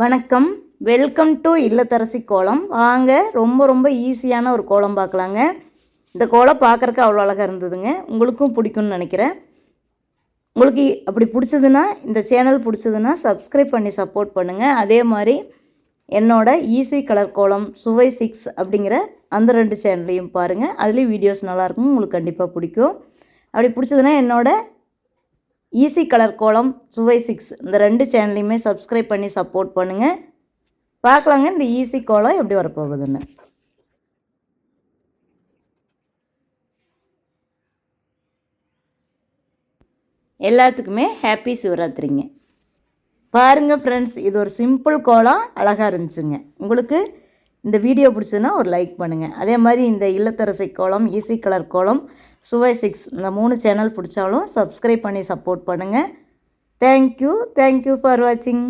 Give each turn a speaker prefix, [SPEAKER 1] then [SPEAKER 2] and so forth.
[SPEAKER 1] வணக்கம். Welcome to இல்லத்தரசி கோலம். வாங்க ரொம்ப ரொம்ப ஈஸியான ஒரு கோலம் பார்க்கலாங்க. இந்த கோலம் பார்க்குறக்கு அவ்வளோ அழகாக இருந்ததுங்க. உங்களுக்கும் பிடிக்கும்னு நினைக்கிறேன். உங்களுக்கு அப்படி பிடிச்சதுன்னா இந்த சேனல் பிடிச்சதுன்னா சப்ஸ்கிரைப் பண்ணி சப்போர்ட் பண்ணுங்கள் அதே மாதிரி என்னோட ஈஸி கலர் கோலம் சுவை சிக்ஸ் அப்படிங்கிற அந்த ரெண்டு சேனல்லையும் பாருங்கள் அதுலேயும் வீடியோஸ் நல்லாயிருக்கும் உங்களுக்கு கண்டிப்பாக பிடிக்கும். அப்படி பிடிச்சதுன்னா என்னோடய ஈஸி கலர் கோலம் சுவை சிக்ஸ் இந்த ரெண்டு சேனலையுமே சப்ஸ்கிரைப் பண்ணி சப்போர்ட் பண்ணுங்கள் பார்க்கலாங்க இந்த ஈஸி கோலம் எப்படி வரப்போகுதுன்னு. எல்லாத்துக்குமே ஹாப்பி சிவராத்திரிங்க. பாருங்கள் ஃப்ரெண்ட்ஸ் இது ஒரு சிம்பிள் கோலம் அழகாக இருந்துச்சுங்க. உங்களுக்கு இந்த வீடியோ பிடிச்சதுன்னா ஒரு லைக் பண்ணுங்கள் அதே மாதிரி இந்த இல்லத்தரசை கோலம் ஈஸி கலர் கோலம் சுவை சிக்ஸ். இந்த மூணு சேனல் பிடிச்சாலும் சப்ஸ்கிரைப் பண்ணி சப்போர்ட் பண்ணுங்கள் தேங்க்யூ தேங்க்யூ ஃபார் வாட்சிங்